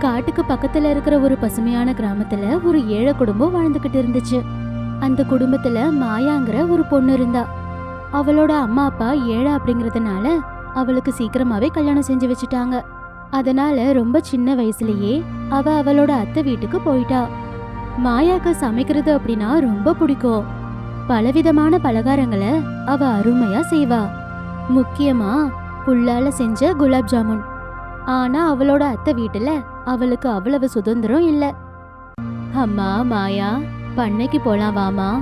காட்டுக்கு பக்கத்துல இருக்கிற ஒரு பசுமையான கிராமத்துல ஒரு ஏழை குடும்பம் வாழ்ந்துகிட்டு இருந்துச்சு. அந்த குடும்பத்துல மாயாங்கிற ஒரு பொண்ணு இருந்தா. அவளோட அம்மா அப்பா ஏழை அப்படிங்கறதுனால அவளுக்கு சீக்கிரமாவே கல்யாணம் செஞ்சு வச்சுட்டாங்க. அதனால ரொம்ப சின்ன வயசுலயே அவ அவளோட அத்தை வீட்டுக்கு போயிட்டா. மாயாக்கு சமைக்கிறது அப்படின்னா ரொம்ப பிடிக்கும். பலவிதமான பலகாரங்களை அவ அருமையா செய்வா. முக்கியமா புல்லால செஞ்ச குலாப் ஜாமுன். ஆனா அவளோட அத்தை வீட்டுல அவளுக்கு அவ்வளவு சுதந்திரம் இல்ல. அம்மா மாயா பண்ணைக்கு போலாம் வாமா.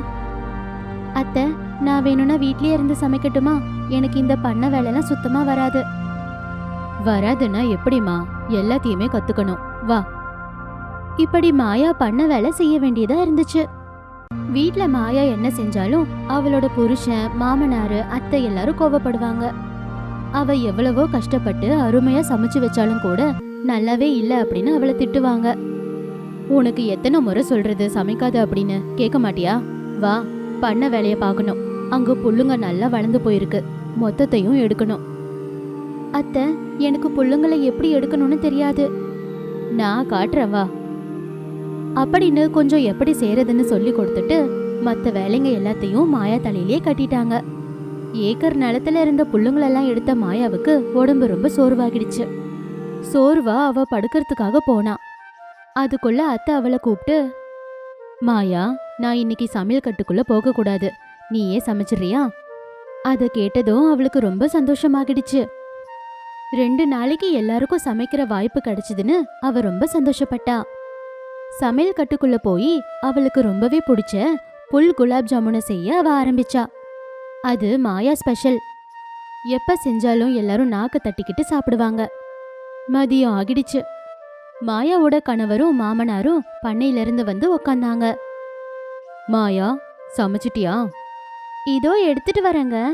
அத்தை நான் வேணும்னா வீட்லயே இருந்து சமைக்கட்டுமா? எனக்கு இந்த பண்ண வேலைலாம் சுத்தமா வராது. வராதுன்னா எப்படிமா எல்லாத்தையுமே கத்துக்கணும். வா. இப்படி மாயா பண்ண வேலை செய்ய வேண்டியதா இருந்துச்சு. வீட்ல மாயா என்ன செஞ்சாலும் அவளோட புருஷன் மாமனாரு அத்தை எல்லாரும் கோவப்படுவாங்க. அவ எவ்வளவோ கஷ்டப்பட்டு அருமையா சமைச்சு வச்சாலும் கூட நல்லாவே இல்லை அப்படின்னு அவளை திட்டுவாங்க. உனக்கு எத்தனை முறை சொல்றது சமைக்காத அப்படின்னு கேட்க மாட்டியா? வா பண்ண வேலையை பார்க்கணும். அங்க புல்லுங்க நல்லா வளர்ந்து போயிருக்கு. மொத்தத்தையும் எடுக்கணும். அத்தை எனக்கு புல்லுங்களை எப்படி எடுக்கணும்னு தெரியாது. நான் காட்டுறேன் வா. அப்படின்னு கொஞ்சம் எப்படி செய்யறதுன்னு சொல்லி கொடுத்துட்டு மற்ற வேலைங்க எல்லாத்தையும் மாயா தலையிலேயே கட்டிட்டாங்க. ஏக்கர் நிலத்துல இருந்த புல்லுங்களெல்லாம் எடுத்த மாயாவுக்கு உடம்பு ரொம்ப சோர்வாகிடுச்சு. சோர்வா அவ படுக்கிறதுக்காக போனா. அதுக்குள்ள அத்தை அவளை கூப்பிட்டு மாயா நான் இன்னைக்கு சமையல் கட்டுக்குள்ள போக கூடாது. நீயே சமைச்சிடுறியா? அதை கேட்டதும் அவளுக்கு ரொம்ப சந்தோஷமாகிடுச்சு. ரெண்டு நாளைக்கு எல்லாருக்கும் சமைக்கிற வாய்ப்பு கிடைச்சதுன்னு அவ ரொம்ப சந்தோஷப்பட்டா. சமையல் கட்டுக்குள்ள போய் அவளுக்கு ரொம்பவே பிடிச்ச புல் குலாப் ஜாமுனை செய்ய அவ ஆரம்பிச்சா. அது மாயா ஸ்பெஷல். எப்ப செஞ்சாலும் எல்லாரும் நாக்க தட்டிக்கிட்டு சாப்பிடுவாங்க. மதியம் ஆகிடுச்சு மாயாவோட கணவரும் மாமனாரும் பண்ணையிலிருந்து வந்து உக்காந்தாங்க. மாயா சமைச்சிட்டியா? இதோ எடுத்துட்டு வரேங்க.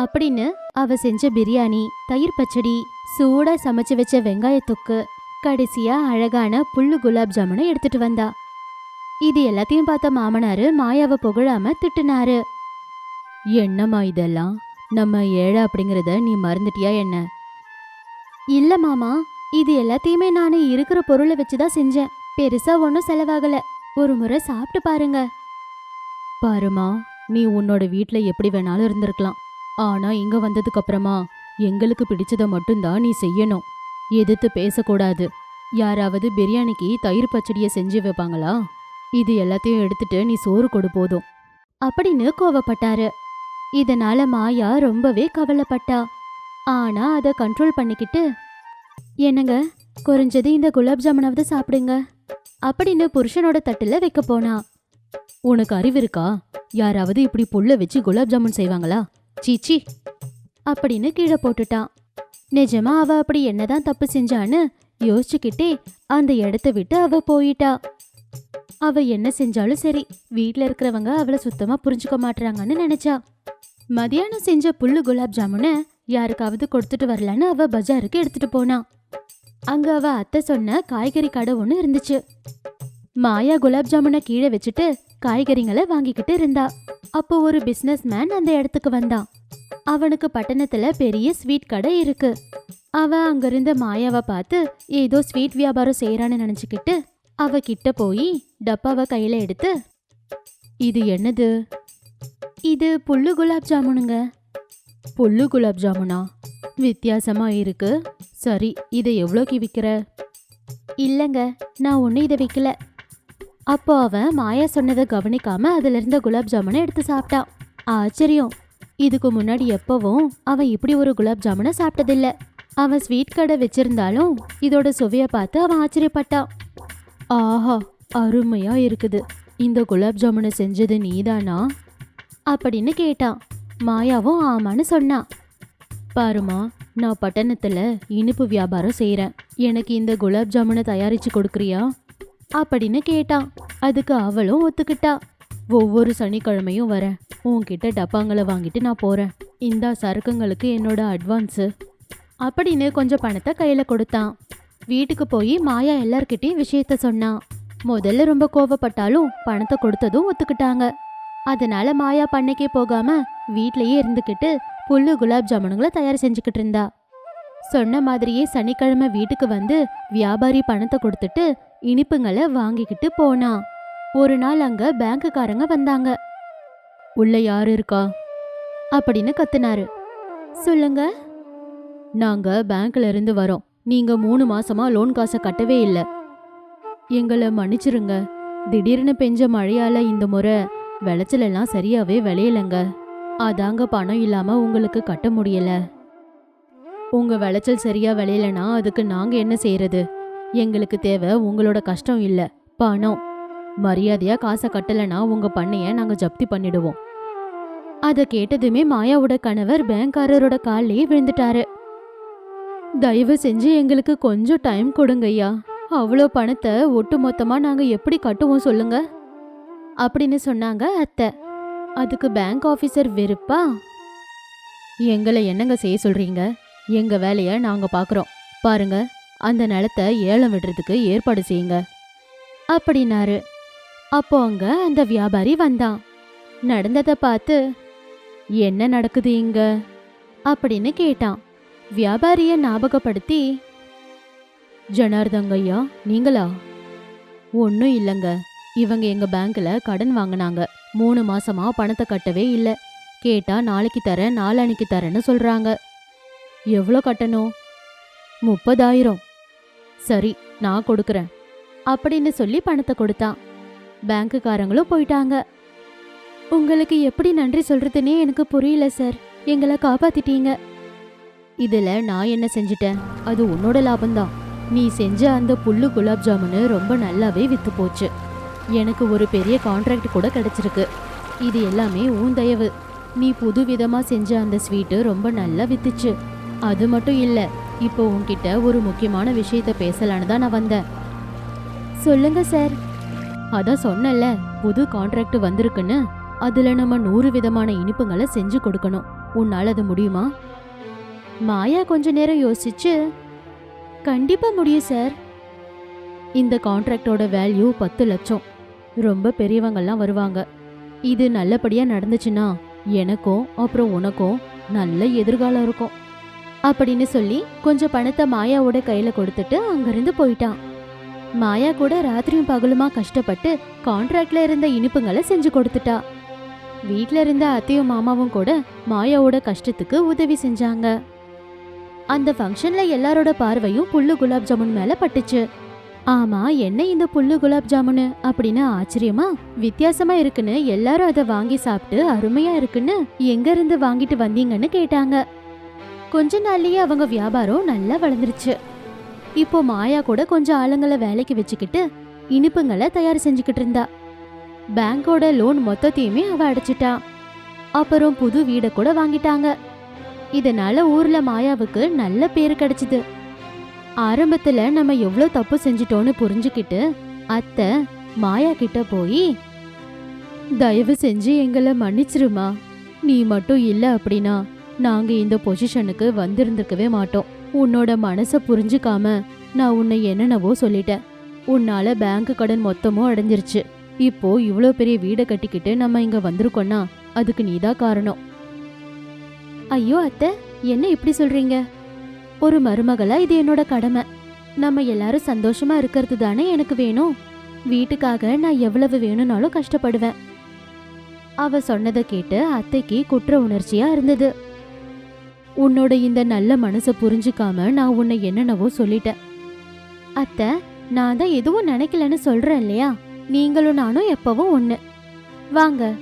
அப்படின்னு அவ செஞ்ச பிரியாணி தயிர் பச்சடி சூடா சமைச்சு வச்ச வெங்காய தொக்கு கடைசியா அழகான புல்லு குலாப் ஜாமுனை எடுத்துட்டு வந்தா. இது எல்லாத்தையும் பார்த்த மாமனாரு மாயாவை புகழாம திட்டுனாரு. என்னம்மா இதெல்லாம்? நம்ம ஏழை அப்படிங்கிறத நீ மறந்துட்டியா என்ன? இல்ல மாமா இது எல்லாத்தையுமே நான் இருக்கிற பொருளை வச்சுதான் செஞ்சேன். பெருசா ஒன்றும் செலவாகல. ஒரு முறை சாப்பிட்டு பாருங்க. பாருமா நீ உன்னோட வீட்ல எப்படி வேணாலும் இருந்திருக்கலாம். ஆனா இங்க வந்ததுக்கு அப்புறமா எங்களுக்கு பிடிச்சத மட்டும்தான் நீ செய்யணும். எதிர்த்து பேசக்கூடாது. யாராவது பிரியாணிக்கு தயிர் பச்சடியை செஞ்சு வைப்பாங்களா? இது எல்லாத்தையும் எடுத்துட்டு நீ சோறு கொடு போதும். அப்படின்னு கோவப்பட்டாரு. இதனால மாயா ரொம்பவே கவலைப்பட்டா. ஆனா அதை கண்ட்ரோல் பண்ணிக்கிட்டு என்னங்க குறைஞ்சது இந்த குலாப் ஜாமுனாவது சாப்பிடுங்க அப்படின்னு புருஷனோட தட்டுல வைக்க போனா. உனக்கு அறிவு இருக்கா? யாராவது இப்படி புல்ல வச்சு குலாப் ஜாமுன் செய்வாங்களா? சீச்சி அப்படின்னு கீழே போட்டுட்டான். நிஜமா அவ அப்படி என்னதான் தப்பு செஞ்சான்னு யோசிச்சுக்கிட்டே அந்த இடத்த விட்டு அவ போயிட்டா. அவ என்ன செஞ்சாலும் சரி வீட்ல இருக்கிறவங்க அவளை சுத்தமா புரிஞ்சுக்க மாட்டுறாங்கன்னு நினைச்சா. மதியானம் செஞ்ச புல்லு குலாப் ஜாமுனை யாருக்காவது கொடுத்துட்டு வரலான்னு அவ பஜாருக்கு எடுத்துட்டு போனா. அங்க அவ அத்தை சொன்ன காய்கறி கடை ஒன்று இருந்துச்சு. மாயா குலாப் ஜாமுனை கீழே வச்சுட்டு காய்கறிங்களை வாங்கிக்கிட்டு இருந்தா. அப்போ ஒரு பிசினஸ் மேன் அந்த இடத்துக்கு வந்தான். அவனுக்கு பட்டணத்துல பெரிய ஸ்வீட் கடை இருக்கு. அவ அங்கிருந்த மாயாவை பார்த்து ஏதோ ஸ்வீட் வியாபாரம் செய்யறான்னு நினைச்சுக்கிட்டு அவ கிட்ட போய் டப்பாவை கையில எடுத்து இது என்னது? இது புல்லு குலாப் ஜாமுனுங்க. புல்லு குலாப் ஜாமுனா. வித்தியாசமா இருக்கு. சரி இதை எவ்வளோக்கு விற்கிற இல்லைங்க நான் ஒன்றும் இதை விற்கல அப்போ அவன் மாயா சொன்னதை கவனிக்காம அதுல இருந்த குலாப் ஜாமுனை எடுத்து சாப்பிட்டான். ஆச்சரியம். இதுக்கு முன்னாடி எப்பவும் அவன் இப்படி ஒரு குலாப் ஜாமுனை சாப்பிட்டதில்ல. அவன் ஸ்வீட் கடை வச்சிருந்தாலும் இதோட சுவையை பார்த்து அவன் ஆச்சரியப்பட்டான். ஆஹா அருமையா இருக்குது. இந்த குலாப் ஜாமுனை செஞ்சது நீதானா? அப்படின்னு கேட்டான். மாயாவும் ஆமான்னு சொன்னான் பாருமா நான் பட்டணத்தில் இனிப்பு வியாபாரம் செய்கிறேன் எனக்கு இந்த குலாப் ஜாமுனை தயாரித்து கொடுக்குறியா? அப்படின்னு கேட்டான். அதுக்கு அவளும் ஒத்துக்கிட்டா. ஒவ்வொரு சனிக்கிழமையும் வரேன். உன்கிட்ட டப்பாங்களை வாங்கிட்டு நான் போகிறேன் இந்தா சரக்குங்களுக்கு என்னோட அட்வான்ஸு. அப்படின்னு கொஞ்சம் பணத்தை கையில் கொடுத்தான். வீட்டுக்கு போய் மாயா எல்லார்கிட்டையும் விஷயத்த சொன்னான். முதல்ல ரொம்ப கோவப்பட்டாலும் பணத்தை கொடுத்ததும் ஒத்துக்கிட்டாங்க. அதனால மாயா பண்ணைக்கே போகாமல் வீட்லேயே இருந்துக்கிட்டு புல்லு குலாப் ஜாமுனுங்களை தயார் செஞ்சுக்கிட்டு இருந்தா. சொன்ன மாதிரியே சனிக்கிழமை வீட்டுக்கு வந்து வியாபாரி பணத்தை கொடுத்துட்டு இனிப்புங்களை வாங்கிக்கிட்டு போனா. ஒரு நாள் அங்க பேங்க்குக்காரங்க வந்தாங்க. உள்ள யாரு இருக்கா? அப்படின்னு கத்துனாரு. சொல்லுங்க. நாங்க பேங்க்ல இருந்து வரோம். நீங்க மூணு மாசமா லோன் காசை கட்டவே இல்லை. எங்களை மன்னிச்சிருங்க. திடீர்னு பெஞ்ச மழையால இந்த முறை விளைச்சல் எல்லாம் சரியாவே விளையலங்க. அதாங்க பணம் இல்லாம உங்களுக்கு கட்ட முடியல. உங்க விளைச்சல் சரியா விளையலனா அதுக்கு நாங்க என்ன செய்யறது எங்களுக்கு தேவை உங்களோட கஷ்டம் இல்ல பணம். மரியாதையா காசை கட்டலனா உங்க பண்ணைய நாங்க ஜப்தி பண்ணிடுவோம். அத கேட்டதுமே மாயாவோட கணவர் பேங்க்காரரோட கால்லயே விழுந்துட்டாரு. தயவு செஞ்சு எங்களுக்கு கொஞ்சம் டைம் கொடுங்க ஐயா. அவ்வளோ பணத்தை ஒட்டு மொத்தமாக நாங்க எப்படி கட்டுவோம் சொல்லுங்க? அப்படின்னு சொன்னாங்க அத்தை. அதுக்கு பேங்க் ஆஃபீஸர் வெறுப்பா? எங்களை என்னங்க செய்ய சொல்றீங்க? எங்க வேலைய நாங்க பாக்குறோம். பாருங்க அந்த நிலத்தை ஏலம் விடுறதுக்கு ஏற்பாடு செய்யுங்க. அப்படின்னாரு. அப்போ அங்க அந்த வியாபாரி வந்தான். நடந்ததை பார்த்து என்ன நடக்குது இங்க? அப்படின்னு கேட்டான். வியாபாரிய ஞாபகப்படுத்தி ஜனார்தங்கய்யா நீங்களா? ஒன்றும் இல்லைங்க. இவங்க எங்க பேங்க்ல கடன் வாங்கினாங்க. மூணு மாசமா பணத்தை கட்டவே இல்லை. கேட்டா நாளைக்கு தரேன் நாளானிக்கு தரேன்னு சொல்றாங்க. எவ்வளோ கட்டணும்? முப்பதாயிரம். சரி நான் கொடுக்குறேன். அப்படின்னு சொல்லி பணத்தை கொடுத்தான். பேங்க்குக்காரங்களும் போயிட்டாங்க. உங்களுக்கு எப்படி நன்றி சொல்றதுன்னே எனக்கு புரியல சார். எங்களை காப்பாத்திட்டீங்க. இதில் நான் என்ன செஞ்சிட்டேன்? அது உன்னோட லாபம்தான். நீ செஞ்ச அந்த புல்லு குலாப் ஜாமுனு ரொம்ப நல்லாவே விற்று போச்சு. எனக்கு ஒரு பெரிய கான்ட்ராக்ட் கூட கிடச்சிருக்கு. இது எல்லாமே உன் தயவு. நீ புது விதமாக செஞ்ச அந்த ஸ்வீட்டு ரொம்ப நல்லா வித்துச்சு. அது மட்டும் இல்லை இப்போ உன்கிட்ட ஒரு முக்கியமான விஷயத்த பேசலான்னு தான் நான் வந்தேன். சொல்லுங்க சார் அதான் சொன்னல புது கான்ட்ராக்ட் வந்திருக்குன்னு. அதில் நம்ம நூறு விதமான இனிப்புங்களை செஞ்சு கொடுக்கணும். உன்னால் அது முடியுமா? மாயா கொஞ்ச நேரம் யோசிச்சு கண்டிப்பாக முடியும் சார் இந்த கான்ட்ராக்டோட வேல்யூ பத்து லட்சம். ரொம்ப பெரியவங்கள்லாம் வருவாங்க. இது நல்லபடியா நடந்துச்சுன்னா எனக்கும் அப்புறம் உனக்கும் நல்ல எதிர்காலம் இருக்கும். அப்படின்னு சொல்லி கொஞ்சம் பணத்தை மாயாவோட கையில கொடுத்துட்டு அங்கிருந்து போயிட்டான். மாயா கூட ராத்திரியும் பகலுமா கஷ்டப்பட்டு கான்ட்ராக்ட்ல இருந்த இனிப்புங்களை செஞ்சு கொடுத்துட்டா. வீட்ல இருந்த அத்தையும் மாமாவும் கூட மாயாவோட கஷ்டத்துக்கு உதவி செஞ்சாங்க. அந்த ஃபங்க்ஷன்ல எல்லாரோட பார்வையும் புல்லு குலாப் ஜாமுன் மேல பட்டுச்சு. ஆமா என்ன இந்த புல்லு குலாப் ஜாமுனு? அப்படின்னு ஆச்சரியமா? வித்தியாசமா இருக்குன்னு எல்லாரும் அதை வாங்கி சாப்பிட்டு அருமையா இருக்குன்னு எங்க இருந்து வாங்கிட்டு வந்தீங்கன்னு கேட்டாங்க. கொஞ்ச நாள்லயே அவங்க வியாபாரம் நல்லா வளர்ந்துருச்சு. இப்போ மாயா கூட கொஞ்சம் ஆளுங்களை வேலைக்கு வச்சுக்கிட்டு இனிப்புங்களை தயார் செஞ்சுக்கிட்டு இருந்தா. பேங்கோட லோன் மொத்தத்தையுமே அவ அடைச்சிட்டா. அப்புறம் புது வீடை கூட வாங்கிட்டாங்க. இதனால ஊர்ல மாயாவுக்கு நல்ல பேர் கிடைச்சது. ஆரம்பத்துல நம்ம எவ்வளோ தப்பு செஞ்சிட்டோன்னு புரிஞ்சுக்கிட்டு அத்தை மாயா கிட்ட போய் தயவு செஞ்சு எங்களை மன்னிச்சிருமா. நீ மட்டும் இல்ல அப்படின்னா நாங்க இந்த பொசிஷனுக்கு வந்திருந்திருக்கவே மாட்டோம். உன்னோட மனசை புரிஞ்சுக்காம நான் உன்னை என்னென்னவோ சொல்லிட்டேன். உன்னால பேங்க் கடன் மொத்தமும் அடைஞ்சிருச்சு. இப்போ இவ்வளோ பெரிய வீடை கட்டிக்கிட்டு நம்ம இங்க வந்திருக்கோம்னா அதுக்கு நீதான் காரணம். ஐயோ அத்தை என்ன இப்படி சொல்றீங்க? ஒரு மருமகளா இது என்னோட கடமை. நம்ம எல்லாரும் சந்தோஷமா இருக்கிறது தானே எனக்கு வேணும். வீட்டுக்காக நான் எவ்வளவு வேணும்னாலும் கஷ்டப்படுவேன். அவ சொன்னதை கேட்டு அத்தைக்கு குற்ற உணர்ச்சியா இருந்தது. உன்னோட இந்த நல்ல மனசை புரிஞ்சுக்காம நான் உன்னை என்னென்னவோ சொல்லிட்டேன். அத்தை நான் தான் எதுவும் நினைக்கலன்னு சொல்றேன் இல்லையா? நீங்களும் நானும் எப்பவும் ஒண்ணு. வாங்க.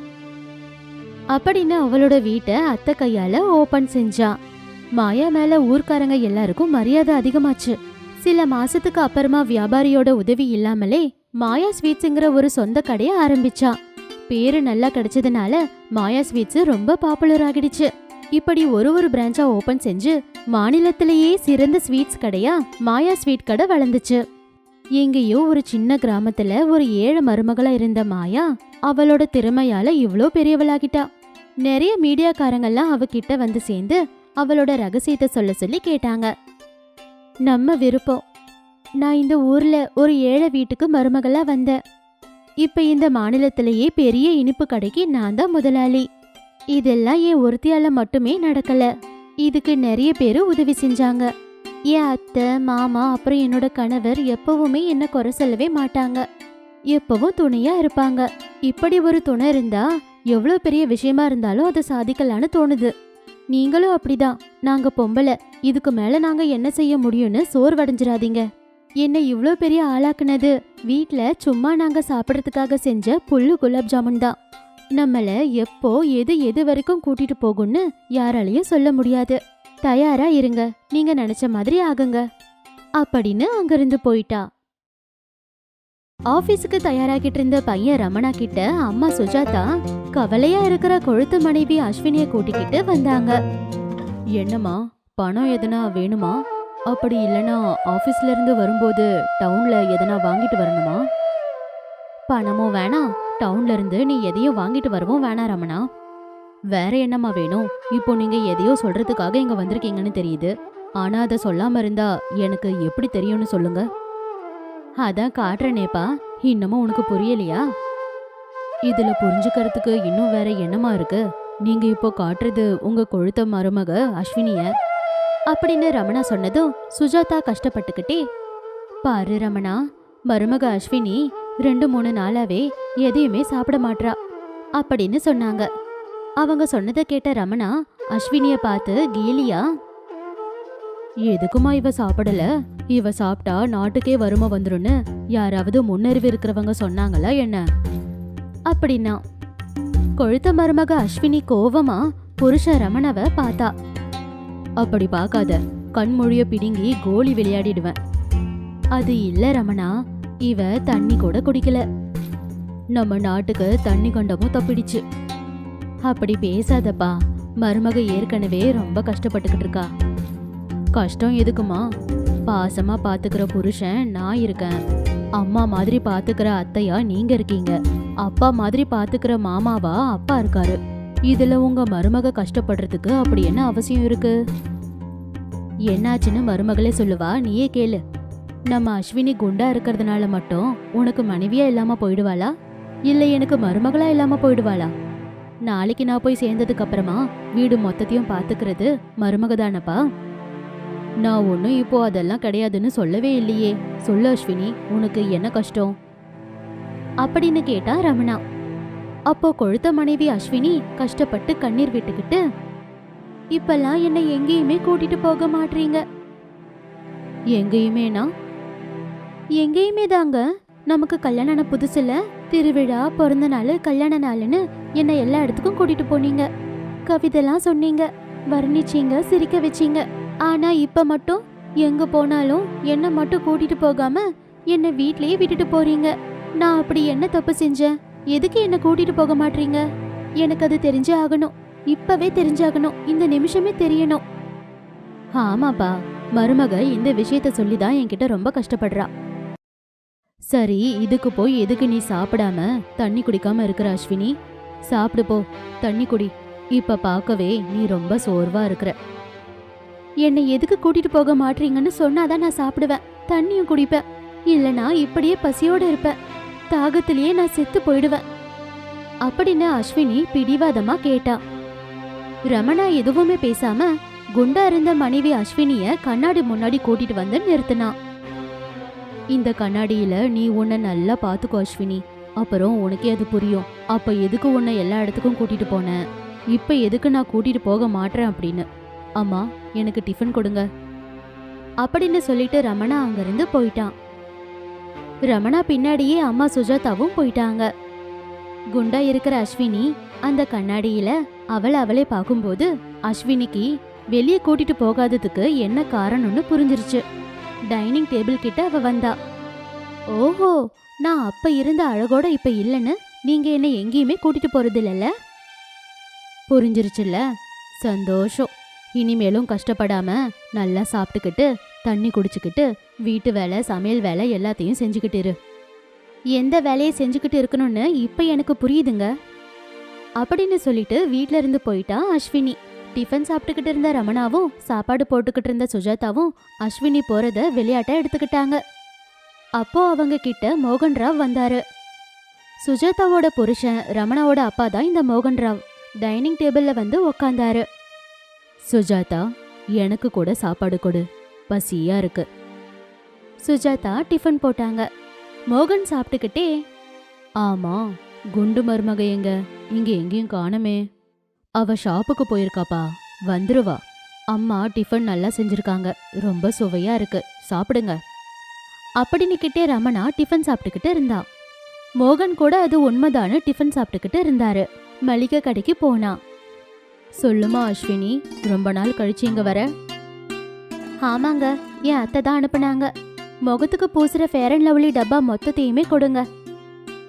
அப்படின்னு அவளோட வீட்டை அத்தை கையால ஓபன் செஞ்சா. மாயா மேல ஊர்க்காரங்க எல்லாருக்கும் மரியாதை அதிகமாச்சு. சில மாசத்துக்கு அப்புறமா வியாபாரியோட உதவி இல்லாமலே மாயா ஸ்வீட்ஸுங்கிற ஒரு சொந்த கடையை ஆரம்பிச்சா. பேரு நல்லா கிடைச்சதுனால மாயா ஸ்வீட்ஸ் ரொம்ப பாப்புலர் ஆகிடுச்சு. இப்படி ஒரு ஒரு பிரான்ச்சா ஓபன் செஞ்சு மாநிலத்திலேயே சிறந்த ஸ்வீட்ஸ் கடையா மாயா ஸ்வீட் கடை வளர்ந்துச்சு. எங்கேயோ ஒரு சின்ன கிராமத்துல ஒரு ஏழை மருமகளா இருந்த மாயா அவளோட திறமையால இவ்ளோ பெரியவளாகிட்டா. நிறைய மீடியாக்காரங்கெல்லாம் அவகிட்ட வந்து சேர்ந்து அவளோட ரகசியத்தை சொல்ல சொல்லி கேட்டாங்க. நம்ம விருப்பம். நான் இந்த ஊர்ல ஒரு ஏழை வீட்டுக்கு மருமகளா வந்தேன். இப்ப இந்த மாநிலத்திலேயே பெரிய இனிப்பு கடைக்கு நான் தான் முதலாளி. இதெல்லாம் என் ஒருத்தியால மட்டுமே நடக்கல. இதுக்கு நிறைய பேர் உதவி செஞ்சாங்க. என் அத்தை மாமா அப்புறம் என்னோட கணவர் எப்பவுமே என்ன குறை சொல்லவே மாட்டாங்க. எப்பவும் துணையா இருப்பாங்க. இப்படி ஒரு துணை இருந்தா எவ்வளவு பெரிய விஷயமா இருந்தாலும் அதை சாதிக்கலான்னு தோணுது. நீங்களும் அப்படிதான். நாங்க பொம்பளை. இதுக்கு மேல நாங்க என்ன செய்ய முடியும்னு சோர்வடைஞ்சிடாதீங்க என்ன இவ்ளோ பெரிய ஆளாக்குனது. வீட்டில் சும்மா நாங்க சாப்பிடறதுக்காக செஞ்ச புல்லு குலாப் ஜாமுன் தான். நம்மள எப்போ எது எது வரைக்கும் கூட்டிட்டு போகும்னு யாராலையும் சொல்ல முடியாது. தயாரா இருங்க. நீங்க நினைச்ச மாதிரி ஆகுங்க. அப்படின்னு அங்கிருந்து போயிட்டா. ஆபீஸுக்கு தயாராகிட்டு இருந்த பையன் ரமணா கிட்ட அம்மா சுஜாதா கவலையா இருக்கிற கொழுத்து மனைவி அஸ்வினிய கூட்டிக்கிட்டு வந்தாங்க. என்னம்மா பணம் எதனா வேணுமா? அப்படி இல்லனா ஆபீஸ்ல இருந்து வரும்போது டவுன்ல எதனா வாங்கிட்டு வரணுமா? பணமும் வேணாம் டவுன்ல இருந்து நீ எதையும் வாங்கிட்டு வரவும் வேணாம் ரமணா. வேற என்னம்மா வேணும்? இப்போ நீங்க எதையோ சொல்றதுக்காக இங்க வந்திருக்கீங்கன்னு தெரியுது. ஆனா அதை சொல்லாம இருந்தா எனக்கு எப்படி தெரியும்னு சொல்லுங்க. அதான் காட்டுறேனேப்பா. இன்னமும் உனக்கு புரியலையா? இதுல புரிஞ்சுக்கிறதுக்கு இன்னும் வேற என்னமா இருக்கு? நீங்க இப்போ காட்டுறது உங்க கொழுத்த மருமக அஸ்வினிய? அப்படின்னு ரமணா சொன்னதும் சுஜாதா கஷ்டப்பட்டுக்கிட்டே பாரு ரமணா மருமக அஸ்வினி ரெண்டு மூணு நாளாவே எதையுமே சாப்பிட மாட்றா. அப்படின்னு சொன்னாங்க. அவங்க சொன்னதை கேட்ட ரமணா அஸ்வினிய பார்த்து கேலியா? எதுக்குமா இவ சாப்பிடல? இவ சாப்பிட்டா நாட்டுக்கே வறுமை வந்துரும்னு யாராவது முன்னறிவு இருக்கிறவங்க சொன்னாங்களா என்ன? அப்படின்னா கொழுத்த மருமக அஸ்வினி கோவமா புருஷ ரமணவ பார்த்தா. அப்படி பார்க்காத கண்மொழிய பிடுங்கி கோலி விளையாடிடுவேன். அது இல்ல ரமணா இவ தண்ணி கூட குடிக்கல. நம்ம நாட்டுக்கு தண்ணி கொண்டமும் தப்பிடுச்சு அப்படி பேசாதப்பா மருமக ஏற்கனவே ரொம்ப கஷ்டப்பட்டுக்கிட்டு இருக்கா. கஷ்டம் எதுக்குமா? பாசமாக பார்த்துக்கிற புருஷன் நான் இருக்கேன். அம்மா மாதிரி பார்த்துக்கிற அத்தையா நீங்க இருக்கீங்க. அப்பா மாதிரி பார்த்துக்கிற மாமாவா அப்பா இருக்காரு. இதுல உங்க மருமக கஷ்டப்படுறதுக்கு அப்படி என்ன அவசியம் இருக்கு? என்னாச்சுன்னு மருமகளே சொல்லுவா நீயே கேளு. நம்ம அஸ்வினி குண்டா இருக்கிறதுனால மட்டும் உனக்கு மனைவியா இல்லாம போயிடுவாளா? இல்ல எனக்கு மருமகளா இல்லாம போயிடுவாளா? நாளைக்கு நான் போய் சேர்ந்ததுக்கு அப்புறமா வீடு மொத்தத்தையும் பாத்துக்கிறது மருமக தானப்பா நான் ஒன்றும் இப்போ அதெல்லாம் கிடையாதுன்னு சொல்லவே இல்லையே. சொல்லு அஸ்வினி உனக்கு என்ன கஷ்டம்? அப்படின்னு கேட்டா ரமணா. அப்போ கொழுத்த மனைவி அஸ்வினி கஷ்டப்பட்டு கண்ணீர் விட்டுக்கிட்டு இப்பெல்லாம் என்னை எங்கேயுமே கூட்டிட்டு போக மாட்டீங்க எங்கேயுமேனா? எங்கேயுமே தாங்க நமக்கு கல்யாண புதுசுல திருவிழா பிறந்த நாள் கல்யாண நாள்னு என்னை எல்லா இடத்துக்கும் கூட்டிட்டு போனீங்க. கவிதைலாம் சொன்னீங்க. வர்ணிச்சீங்க சிரிக்க வச்சீங்க. ஆனா இப்ப மட்டும் எங்க போனாலும் என்ன மட்டும் கூட்டிட்டு போகாம என்னை வீட்லயே விட்டுட்டு போறீங்க. நான் அப்படி என்ன தப்பு செஞ்சேன்? எதுக்கு என்ன கூட்டிட்டு போக மாட்டீங்க? எனக்கு அது தெரிஞ்சே ஆகணும். இப்பவே தெரிஞ்சாகணும். இந்த நிமிஷமே தெரியணும். ஆமாப்பா. மருமக இந்த விஷயத்த சொல்லி தான் என்கிட்ட ரொம்ப கஷ்டப்படுறா. சரி இதுக்கு போய் எதுக்கு நீ சாப்பிடாம தண்ணி குடிக்காம இருக்கிற அஸ்வினி? சாப்பிடு போ. தண்ணி குடி. இப்ப பார்க்கவே நீ ரொம்ப சோர்வா இருக்கிற. என்னை எதுக்கு கூட்டிட்டு போக மாட்டீங்கன்னு சொன்னாதான் நான் சாப்பிடுவேன். தண்ணியும் குடிப்பேன். இல்லனா இப்படியே பசியோட இருப்பேன். தாகத்திலேயே நான் செத்து போயிடுவேன். அப்படின்னு அஸ்வினி பிடிவாதமா கேட்டா. ரமணா எதுவுமே பேசாம குண்டா இருந்த மனைவி அஸ்வினிய கண்ணாடி முன்னாடி கூட்டிட்டு வந்து நிறுத்தினான் இந்த கண்ணாடியில நீ உன்னை நல்லா பாத்துக்கோ அஸ்வினி. அப்புறம் உனக்கே அது புரியும். அப்ப எதுக்கு உன்னை எல்லா இடத்துக்கும் கூட்டிட்டு போனேன் இப்ப எதுக்கு நான் கூட்டிட்டு போக மாட்டேன் அப்படின்னு. அம்மா எனக்கு டிஃபன் கொடுங்க. அப்படின்னு சொல்லிட்டு ரமணா அங்கிருந்து போயிட்டான். ரமணா பின்னாடியே அம்மா சுஜாதாவும் போயிட்டாங்க. குண்டா இருக்கிற அஸ்வினி அந்த கண்ணாடியில அவளை அவளே பார்க்கும்போது அஸ்வினிக்கு வெளியே கூட்டிட்டு போகாததுக்கு என்ன காரணம்னு புரிஞ்சிருச்சு. டைனிங் டேபிள் கிட்ட அவ வந்தா. ஓஹோ நான் அப்ப இருந்த அழகோட இப்ப இல்லைன்னு நீங்க என்ன எங்கேயுமே கூட்டிட்டு போறது இல்லைல்ல புரிஞ்சிருச்சுல்ல. சந்தோஷம். இனிமேலும் கஷ்டப்படாம நல்லா சாப்பிட்டுக்கிட்டு தண்ணி குடிச்சுக்கிட்டு வீட்டு வேலை சமையல் வேலை எல்லாத்தையும் செஞ்சுக்கிட்டு இரு. எந்த வேலையை செஞ்சுக்கிட்டு இருக்கணும்னு இப்போ எனக்கு புரியுதுங்க. அப்படின்னு சொல்லிட்டு வீட்ல இருந்து போயிட்டா அஸ்வினி. டிஃபன் சாப்பிட்டுக்கிட்டு இருந்த ரமணாவும் சாப்பாடு போட்டுக்கிட்டு இருந்த சுஜாதாவும் அஸ்வினி போறத விளையாட்டா எடுத்துக்கிட்டாங்க. அப்போ அவங்க கிட்ட மோகன்ராவ் வந்தாரு. சுஜாதாவோட புருஷன் ரமணாவோட அப்பா தான் இந்த மோகன்ராவ் டைனிங் டேபிள்ல வந்து உக்காந்தாரு. சுஜாதா எனக்கு கூட சாப்பாடு கொடு. பசியா இருக்கு. சுஜாதா டிஃபன் போட்டாங்க. மோகன் சாப்பிட்டுக்கிட்டே ஆமா குண்டு மருமக எங்க? இங்க எங்கேயும் காணமே. அவ ஷாப்புக்கு போயிருக்காப்பா. வந்துருவா. அம்மா டிஃபன் நல்லா செஞ்சிருக்காங்க. ரொம்ப சுவையா இருக்கு. சாப்பிடுங்க. அப்படின்னுக்கிட்டே ரமணா டிஃபன் சாப்பிட்டுக்கிட்டு இருந்தா. மோகன் கூட அது உண்மைதான்னு டிஃபன் சாப்பிட்டுக்கிட்டு இருந்தாரு. மளிகை கடைக்கு போனான் சொல்லுமா அஸ்வினி? ரொம்ப நாள் கழிச்சு இங்க வர. ஆமாங்க என் அத்தை தான் அனுப்புனாங்க. முகத்துக்கு பூசுற ஃபேர் அண்ட் லவ்லி டப்பா மொத்தத்தையுமே கொடுங்க.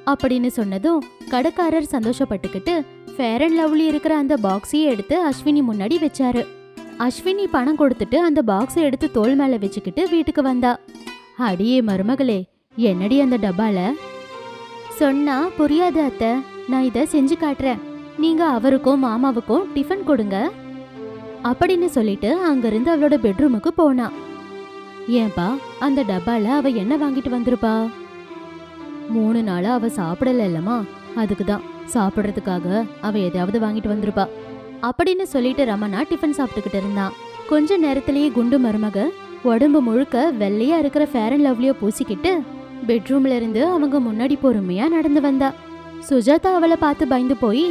அப்படின்னு சொன்னதும் கடைக்காரர் சந்தோஷப்பட்டுக்கிட்டு ஃபேர் அண்ட் லவ்லி இருக்கிற அந்த பாக்ஸையே எடுத்து அஸ்வினி முன்னாடி வச்சாரு. அஸ்வினி பணம் கொடுத்துட்டு அந்த பாக்ஸை எடுத்து தோல் மேல வச்சுக்கிட்டு வீட்டுக்கு வந்தா. அடியே மருமகளே என்னடி அந்த டப்பால? சொன்னா புரியாது அத்தை. நான் இதை செஞ்சு காட்டுறேன். நீங்க அவருக்கும் மாமாவுக்கும் டிஃபன் கொடுங்க. அப்படின்னு சொல்லிட்டு அங்கிருந்து அவளோட பெட்ரூமுக்கு போனா. ஏன்பா அந்த டப்பால அவ என்ன வாங்கிட்டு வந்திருப்பா? மூணு நாளா அவ சாப்பிடல இல்லம்மா அதுக்கு தான் சாப்பிடுறதுக்காக அவ எதாவது வாங்கிட்டு வந்திருப்பா. அப்படின்னு சொல்லிட்டு ரமணா டிஃபன் சாப்பிட்டுக்கிட்டு இருந்தான் கொஞ்ச நேரத்திலேயே குண்டு மருமக உடம்பு முழுக்க வெள்ளையா இருக்கிற ஃபேர் அண்ட் லவ்லியோ பூசிக்கிட்டு பெட்ரூம்ல இருந்து அவங்க முன்னாடி பொறுமையா நடந்து வந்தா. சுஜாதா அவளை பார்த்து பயந்து போய்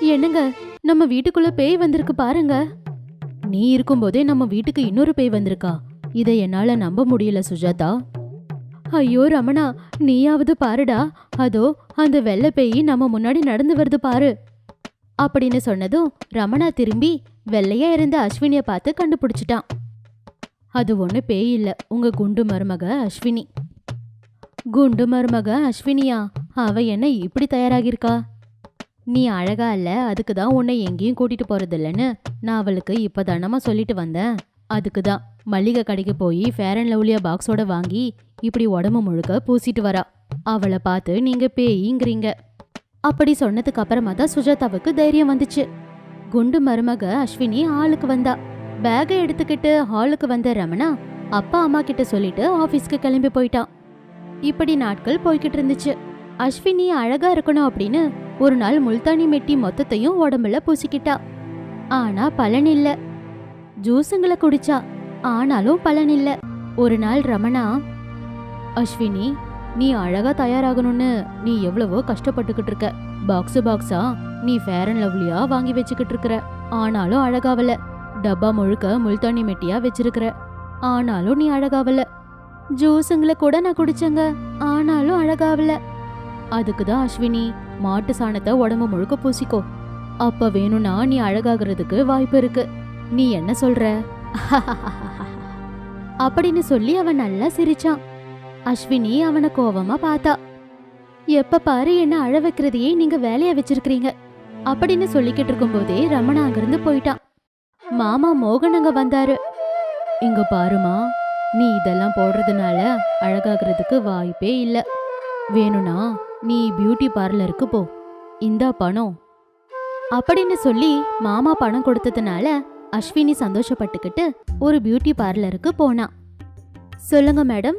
என்னங்க நம்ம வீட்டுக்குள்ள பேய் வந்திருக்கு பாருங்க. நீ இருக்கும்போதே நம்ம வீட்டுக்கு இன்னொரு பேய் வந்திருக்கா. இதை என்னால நம்ப முடியல சுஜாதா. ஐயோ ரமணா நீயாவது பாருடா. அதோ அந்த வெள்ளை பேய் நம்ம முன்னாடி நடந்து வருது பாரு. அப்படின்னு சொன்னதும் ரமணா திரும்பி வெள்ளையா இருந்த அஸ்வினிய பார்த்து கண்டுபிடிச்சிட்டான். அது ஒண்ணு பேய் இல்ல உங்க குண்டு மருமக அஸ்வினி. குண்டு மருமக அஸ்வினியா அவ என்ன இப்படி தயாராகியிருக்கா? நீ அழகா இல்ல அதுக்கு தான் உன்னை எங்கேயும் கூட்டிட்டு போறது இல்லைன்னு நான் அவளுக்கு இப்பதானமா சொல்லிட்டு வந்தேன். அதுக்கு தான். மளிகை கடைக்கு போய் ஃபேர் அண்ட் லவ்லியா பாக்ஸோட வாங்கி இப்படி உடம்பு முழுக்க பூசிட்டு வரா. அவளை பார்த்து நீங்க பேய்ங்கிறீங்க. அப்படி சொன்னதுக்கு அப்புறமா தான் சுஜாதாவுக்கு தைரியம் வந்துச்சு. குண்டு மருமக அஸ்வினி ஆளுக்கு வந்தா. பேகை எடுத்துக்கிட்டு ஹாலுக்கு வந்த ரமணா அப்பா அம்மா கிட்ட சொல்லிட்டு ஆபீஸ்க்கு கிளம்பி போயிட்டான். இப்படி நாட்கள் போய்கிட்டு இருந்துச்சு. அஸ்வினி அழகா இருக்கணும் அப்படின்னு ஒரு நாள் முல்தானி மெட்டி மொத்தத்தையும் உடம்புல பூசிக்கிட்டா. ஆனா பலன் இல்ல. ஜூஸுங்களை குடிச்சா ஆனாலும் பலன் இல்ல. ஒரு நாள் ரமணா அஸ்வினி நீ அழகா தயாராகணும்னு நீ எவ்வளவோ கஷ்டப்பட்டுக்கிட்டு இருக்க. பாக்ஸ் பாக்ஸா நீ ஃபேர் அண்ட் லவ்லியா வாங்கி வச்சுக்கிட்டு இருக்கிற. ஆனாலும் அழகாவல. டப்பா முழுக்க முல்தானி மெட்டியா வச்சிருக்கிற. ஆனாலும் நீ அழகாவல. ஜூஸுங்களை கூட நான் குடிச்சேங்க. ஆனாலும் அழகாவல. அதுக்கு தான் அஸ்வினி மாட்டு சாணத்தை உடம்பு முழுக்க பூசிக்கோ. அப்ப வேணும்னா நீ அழகாகிறதுக்கு வாய்ப்பு இருக்கு. நீ என்ன சொல்ற? அப்படின்னு சொல்லி அவன் நல்லா சிரிச்சான். அஸ்வினி அவனை கோவமா பார்த்தா. எப்ப பாரு என்ன அழ வைக்கிறதையே நீங்க வேலையா வச்சிருக்கிறீங்க. அப்படின்னு சொல்லிக்கிட்டு இருக்கும்போதே ரமணா அங்கிருந்து போயிட்டான். மாமா மோகன் அங்க வந்தாரு. இங்க பாருமா நீ இதெல்லாம் போடுறதுனால அழகாகிறதுக்கு வாய்ப்பே இல்ல. வேணும்னா நீ பியூட்டி பார்லருக்கு போ. இந்தா பணம். அப்படின்னு சொல்லி மாமா பணம் கொடுத்ததுனால அஸ்வினி சந்தோஷப்பட்டுக்கிட்டு ஒரு பியூட்டி பார்லருக்கு போனா. சொல்லுங்க மேடம்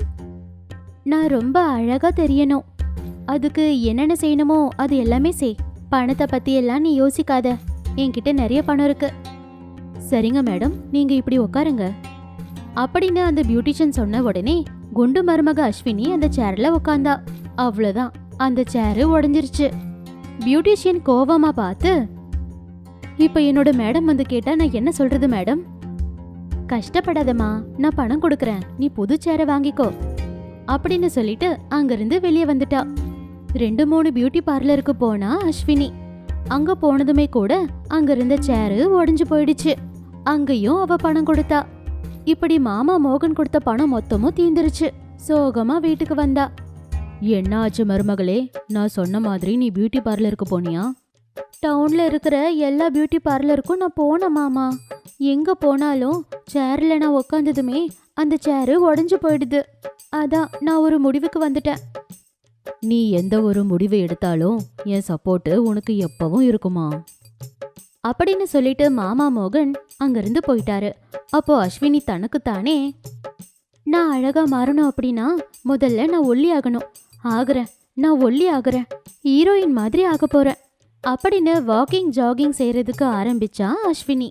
நான் ரொம்ப அழகா தெரியணும். அதுக்கு என்னென்ன செய்யணுமோ அது எல்லாமே செய். பணத்தை பத்தி எல்லாம் நீ யோசிக்காத. என்கிட்ட நிறைய பணம் இருக்கு. சரிங்க மேடம் நீங்க இப்படி உட்காருங்க அப்படின்னு அந்த பியூட்டிஷியன் சொன்ன உடனே குண்டு மருமக அஸ்வினி அந்த சேர்ல உட்காந்தா அவ்வளோதான் அந்த சேரு உடஞ்சிருச்சு. பியூட்டிஷியன் கோவமா பார்த்து இப்ப என்னோட மேடம் வந்து கேட்டா நான் என்ன சொல்றது மேடம் கஷ்டப்படாதம்மா நான் பணம் கொடுக்கறேன். நீ புது சேரை வாங்கிக்கோ. அப்படின்னு சொல்லிட்டு அங்கிருந்து வெளியே வந்துட்டா. ரெண்டு மூணு பியூட்டி பார்லருக்கு போனா அஸ்வினி. அங்க போனதுமே கூட அங்க இருந்த சேரு உடைஞ்சு போயிடுச்சு. அங்கேயும் அவ பணம் கொடுத்தா. இப்படி மாமா மோகன் கொடுத்த பணம் மொத்தமும் தீந்துருச்சு. சோகமா வீட்டுக்கு வந்தா. என்ன ஆச்சு மருமகளே? நான் சொன்ன மாதிரி நீ பியூட்டி பார்லருக்கு போனியா? டவுன்ல இருக்கிற எல்லா பியூட்டி பார்லருக்கும் நான் போனேன் மாமா. எங்க போனாலும் சேர்ல நான் உக்காந்ததுமே அந்த சேரு உடஞ்சு போயிடுது. அதான் நான் ஒரு முடிவுக்கு வந்துட்டேன். நீ எந்த ஒரு முடிவு எடுத்தாலும் என் சப்போர்ட்டு உனக்கு எப்பவும் இருக்குமா? அப்படின்னு சொல்லிட்டு மாமா மோகன் அங்கிருந்து போயிட்டாரு. அப்போ அஸ்வினி தனக்குத்தானே நான் அழகா மாறணும் அப்படின்னா முதல்ல நான் ஒல்லி ஆகணும் ஆகுறேன். நான் ஒல்லி ஆகுறேன். ஹீரோயின் மாதிரி ஆக போறேன். அப்படின்னு வாக்கிங் ஜாகிங் செய்யறதுக்கு ஆரம்பிச்சா அஸ்வினி.